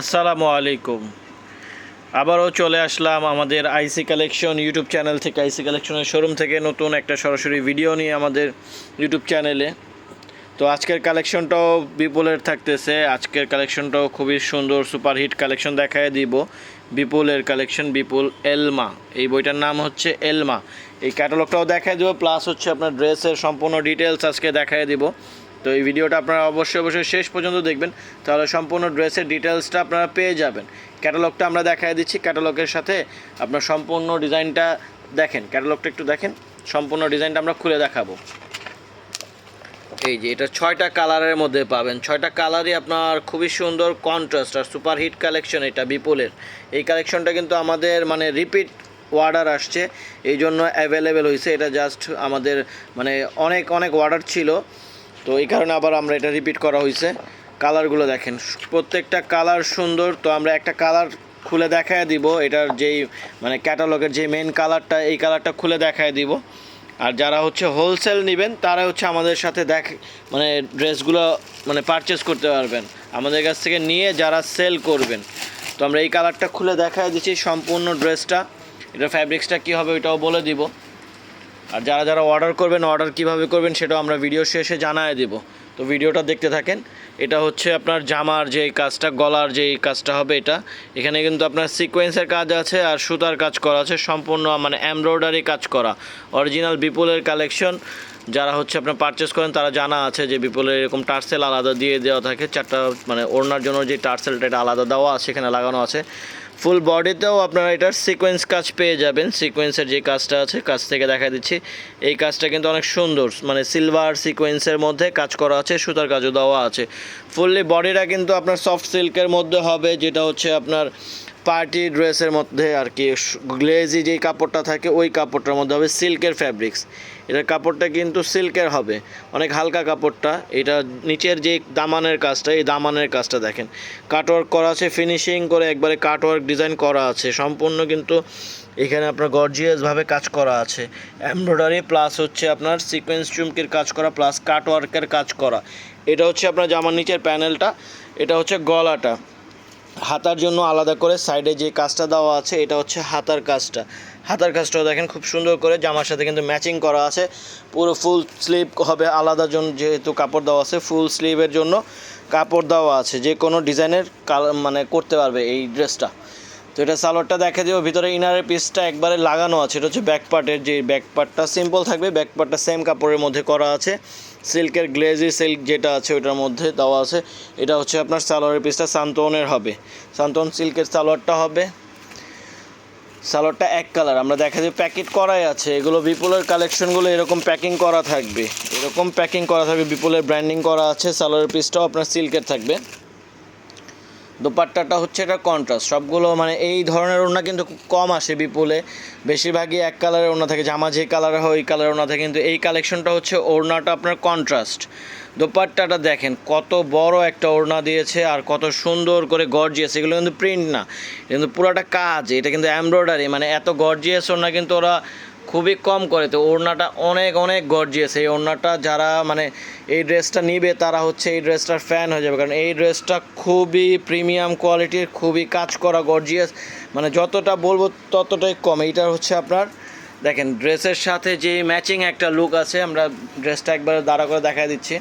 আসসালামু আলাইকুম। আবারও চলে আসলাম আমাদের আইসি কালেকশন ইউটিউব চ্যানেল থেকে। আইসি কালেকশনের শোরুম থেকে নতুন একটা সরাসরি ভিডিও নিয়ে আমাদের ইউটিউব চ্যানেলে। তো আজকের কালেকশনটাও বিপুলের থাকতেছে। আজকের কালেকশনটাও খুবই সুন্দর, সুপারহিট কালেকশন দেখায় দিব। বিপুলের কালেকশন বিপুল এলমা। এই বইটার নাম হচ্ছে এলমা। এই ক্যাটালগটাও দেখায় দিব, প্লাস হচ্ছে আপনার ড্রেসের সম্পূর্ণ ডিটেলস আজকে দেখায় দিব। তো এই ভিডিওটা আপনারা অবশ্যই অবশ্যই শেষ পর্যন্ত দেখবেন। তাহলে সম্পূর্ণ ড্রেসের ডিটেলসটা আপনারা পেয়ে যাবেন। ক্যাটালগটা আমরা দেখায় দিচ্ছি। ক্যাটালগের সাথে আপনার সম্পূর্ণ ডিজাইনটা দেখেন। ক্যাটালগটা একটু দেখেন। সম্পূর্ণ ডিজাইনটা আমরা খুলে দেখাবো। এই যে, এটা ছয়টা কালারের মধ্যে পাবেন। ছয়টা কালারই আপনার খুবই সুন্দর কন্ট্রাস্ট আর সুপার হিট কালেকশন এটা বিপুলের। এই কালেকশনটা কিন্তু আমাদের মানে রিপিট অর্ডার আসছে। এই জন্য অ্যাভেলেবেল হয়েছে এটা জাস্ট আমাদের মানে অনেক অনেক অর্ডার ছিল। তো এই কারণে আবার আমরা এটা রিপিট করা হয়েছে কালারগুলো দেখেন, প্রত্যেকটা কালার সুন্দর, তো আমরা একটা কালার খুলে দেখায় দিব, এটার যেই মানে ক্যাটালগের যে মেন কালারটা এই কালারটা খুলে দেখায় দিব। আর যারা হচ্ছে হোলসেল নেবেন, তারা হচ্ছে আমাদের সাথে দেখ মানে ড্রেসগুলো মানে পারচেস করতে পারবেন। আমাদের কাছ থেকে নিয়ে যারা সেল করবেন। তো আমরা এই কালারটা খুলে দেখায় দিচ্ছি সম্পূর্ণ ড্রেসটা এটা ফ্যাব্রিক্সটা কী হবে ওইটাও বলে দিব। আর যারা যারা অর্ডার করবেন অর্ডার কীভাবে করবেন সেটাও আমরা ভিডিও শেষে জানায় দেব। তো ভিডিওটা দেখতে থাকেন। এটা হচ্ছে আপনার জামার যে কাজটা, গলার যে কাজটা হবে এটা। এখানে কিন্তু আপনার সিকোয়েন্সের কাজ আছে আর সুতার কাজ করা আছে, সম্পূর্ণ মানে এমব্রয়ডারি কাজ করা। অরিজিনাল বিপুলের কালেকশন যারা হচ্ছে আপনার পারচেস করেন, তারা জানা আছে যে বিপুলের এরকম টার্সেল আলাদা দিয়ে দেওয়া থাকে। চারটা মানে ওড়নার জন্য যে টার্সেলটা এটা আলাদা দেওয়া আছে এখানে লাগানো আছে। ফুল বডিতেও আপনারা এটার সিকোয়েন্স কাজ পেয়ে যাবেন। সিকোয়েন্সের যে কাজটা আছে, কাজ থেকে দেখা দিচ্ছি। এই কাজটা কিন্তু অনেক সুন্দর। মানে সিলভার সিকোয়েন্সের মধ্যে কাজ করা আছে, সুতার কাজও দেওয়া আছে। ফুললি বডিটা কিন্তু আপনার সফট সিল্কের মধ্যে হবে, যেটা হচ্ছে আপনার পার্টি ড্রেসের মধ্যে আর কি গ্লেজি যেই কাপড়টা থাকে, ওই কাপড়টার মধ্যে হবে সিল্কের ফ্যাব্রিক্স। এটার কাপড়টা কিন্তু সিল্কের হবে। অনেক হালকা কাপড়টা। এটা নিচের যে দামানের কাজটা, এই দামানের কাজটা দেখেন। কাটওয়ার্ক করা আছে ফিনিশিং করে একবারে কাটওয়ার্ক ডিজাইন করা আছে। সম্পূর্ণ কিন্তু এখানে আপনার গর্জিয়াসভাবে কাজ করা আছে। এমব্রয়ডারি প্লাস হচ্ছে আপনার সিকোয়েন্স চুমকির কাজ করা প্লাস কাটওয়ার্কের কাজ করা। এটা হচ্ছে আপনার জামার নিচের প্যানেলটা এটা হচ্ছে গলাটা। হাতার জন্য আলাদা করে সাইডে যে কাজটা দেওয়া আছে, এটা হচ্ছে হাতার কাজটা। হাতার কাজটাও দেখেন খুব সুন্দর করে জামার সাথে কিন্তু ম্যাচিং করা আছে। পুরো ফুল স্লিভ হবে আলাদা জন্য যেহেতু কাপড় দেওয়া আছে ফুল স্লিভের জন্য কাপড় দেওয়া আছে। যে কোনো ডিজাইনের মানে করতে পারবে এই ড্রেসটা তো এটা সালোয়ারটা দেখা দিও ভিতরে ইনারের পিসটা একবারে লাগানো আছে। এটা হচ্ছে ব্যাক পার্টের যে ব্যাক পার্টটা সিম্পল থাকবে ব্যাক পার্টটা সেম কাপড়ের মধ্যে করা আছে। সিল্কের গ্লেজি সিল্ক যেটা আছে ওটার মধ্যে দেওয়া আছে। এটা হচ্ছে আপনার সালোয়ারের পিসটা সান্তনের হবে। সান্তন সিল্কের সালোয়ারটা হবে। সালোয়ারটা এক কালার আমরা দেখা যায় প্যাকেট করাই আছে। এগুলো বিপুলের কালেকশনগুলো এরকম প্যাকিং করা থাকবে। এরকম প্যাকিং করা থাকবে, বিপুলের ব্র্যান্ডিং করা আছে। সালোয়ারের পিসটাও আপনার সিল্কের থাকবে। দোপাট্টাটা হচ্ছে এটা কন্ট্রাস্ট সবগুলো মানে এই ধরনের ওড়না কিন্তু খুব কম আসে বিপুলে। বেশিরভাগই এক কালারের ওড়না থাকে, জামা যে কালারের হয় ওই কালারের ওড়না থাকে, কিন্তু এই কালেকশনটা হচ্ছে ওড়নাটা আপনার কন্ট্রাস্ট দোপাট্টাটা দেখেন, কত বড় একটা ওড়না দিয়েছে আর কত সুন্দর করে গর্জিয়াস এগুলো কিন্তু প্রিন্ট না, কিন্তু পুরোটা কাজ, এটা কিন্তু এমব্রয়ডারি মানে এত গর্জিয়াস ওড়না কিন্তু ওরা খুবই কম করে। তো ওড়নাটা অনেক অনেক গর্জিয়াস এই ওড়নাটা যারা মানে এই ড্রেসটা নিবে, তারা হচ্ছে এই ড্রেসটার ফ্যান হয়ে যাবে। কারণ এই ড্রেসটা খুবই প্রিমিয়াম কোয়ালিটির খুবই কাজ করা গর্জিয়াস মানে যতটা বলব ততটাই কম। এইটা হচ্ছে আপনার, দেখেন ড্রেসের সাথে যে ম্যাচিং একটা লুক আছে, আমরা ড্রেসটা একবার দাঁড়া করে দেখা দিচ্ছি।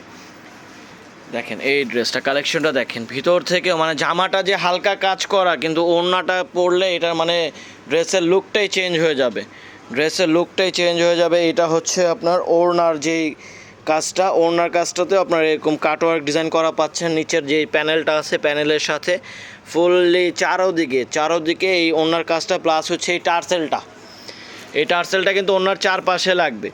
দেখেন, এই ড্রেসটা কালেকশনটা দেখেন। ভিতর থেকে মানে জামাটা যে হালকা কাজ করা, কিন্তু ওড়নাটা পরলে এটার মানে ড্রেসের লুকটাই চেঞ্জ হয়ে যাবে। ড্রেসের লুকটাই চেঞ্জ হয়ে যাবে। এটা হচ্ছে আপনার ওড়নার যেই কাজটা, ওড়নার কাজটাতেও আপনার এরকম কাটওয়ার্ক ডিজাইন করা পাচ্ছেন। নিচের যে প্যানেলটা আছে প্যানেলের সাথে ফুললি চারোদিকে চারোদিকে এই ওড়নার কাজটা প্লাস হচ্ছে এই টার্সেলটা। এই টার্সেলটা কিন্তু ওড়নার চারপাশে লাগবে।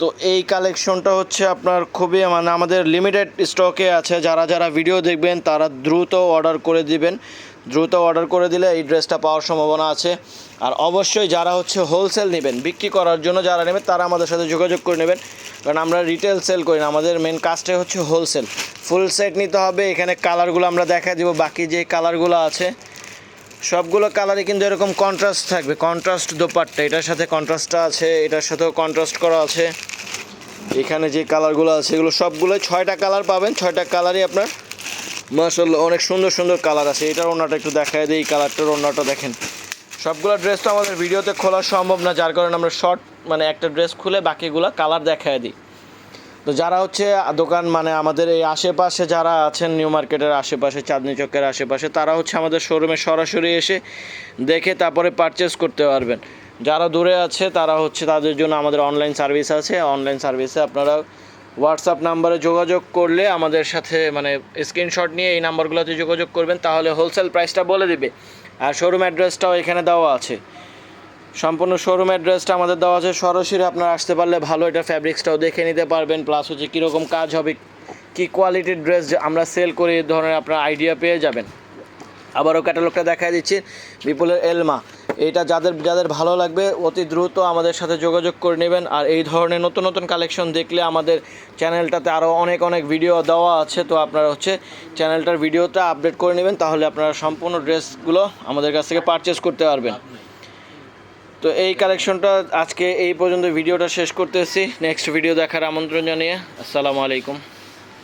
তো এই কালেকশনটা হচ্ছে আপনার খুবই মানে আমাদের লিমিটেড স্টকে আছে। যারা যারা ভিডিও দেখবেন, তারা দ্রুত অর্ডার করে দিবেন। দ্রুত অর্ডার করে দিলে এই ড্রেসটা পাওয়ার সম্ভাবনা আছে। আর অবশ্যই যারা হচ্ছে হোলসেল নেবেন, বিক্রি করার জন্য যারা নেবেন, তারা আমাদের সাথে যোগাযোগ করে নেবেন। কারণ আমরা রিটেল সেল করি না, আমাদের মেন কাজটাই হচ্ছে হোলসেল ফুল সেট নিতে হবে, এখানে কালারগুলো আমরা দেখা দিব, বাকি যে কালারগুলো আছে, সবগুলো কালারই কিন্তু এরকম কন্ট্রাস্ট থাকবে। কন্ট্রাস্ট দোপাট্টা, এটার সাথে কন্ট্রাস্টটা আছে, এটার সাথেও কন্ট্রাস্ট করা আছে। এখানে যে কালারগুলো আছে, এগুলো সবগুলো ছয়টা কালার পাবেন, ছয়টা কালারই আপনার মার্শাল্লাহ অনেক সুন্দর সুন্দর কালার আছে। এটার ওনাটা একটু দেখায় দিই কালারটার ওনাটা দেখেন। সবগুলো ড্রেস তো আমাদের ভিডিওতে খোলা সম্ভব না, যার কারণে আমরা শর্ট মানে একটা ড্রেস খুলে বাকিগুলো কালার দেখায় দিই। তো যারা হচ্ছে দোকান মানে আমাদের এই আশেপাশে যারা আছেন, নিউ মার্কেটের আশেপাশে, চাঁদনি চকের আশেপাশে, তারা হচ্ছে আমাদের শোরুমে সরাসরি এসে দেখে তারপরে পারচেস করতে পারবেন। যারা দূরে আছে, তারা হচ্ছে তাদের জন্য আমাদের অনলাইন সার্ভিস আছে। অনলাইন সার্ভিসে আপনারা হোয়াটসঅ্যাপ নাম্বারে যোগাযোগ করলে আমাদের সাথে মানে স্ক্রিনশট নিয়ে এই নাম্বারগুলোতে যোগাযোগ করবেন, তাহলে হোলসেল প্রাইসটা বলে দিবে। আর শোরুম অ্যাড্রেসটাও এখানে দেওয়া আছে। সম্পূর্ণ শোরুম অ্যাড্রেসটা আমাদের দেওয়া আছে। সরাসরি আপনারা আসতে পারলে ভালো এটা ফ্যাব্রিক্সটাও দেখে নিতে পারবেন। প্লাস হচ্ছে কীরকম কাজ হবে, কী কোয়ালিটির ড্রেস আমরা সেল করি এই ধরনের আপনার আইডিয়া পেয়ে যাবেন। আবারও ক্যাটালগটা দেখাই দিচ্ছি, বিপুলের এলমা। এটা যাদের যাদের ভালো লাগবে, অতি দ্রুত আমাদের সাথে যোগাযোগ করে নেবেন। আর এই ধরনের নতুন নতুন কালেকশন দেখলে আমাদের চ্যানেলটাতে আরও অনেক অনেক ভিডিও দেওয়া আছে। তো আপনারা হচ্ছে চ্যানেলটার ভিডিওটা আপডেট করে নেবেন, তাহলে আপনারা সম্পূর্ণ ড্রেসগুলো আমাদের কাছ থেকে পারচেস করতে পারবেন। তো এই কালেকশনটা আজকে এই পর্যন্ত, ভিডিওটা শেষ করতেছি। নেক্সট ভিডিও দেখার আমন্ত্রণ জানিয়ে, আসসালামু আলাইকুম।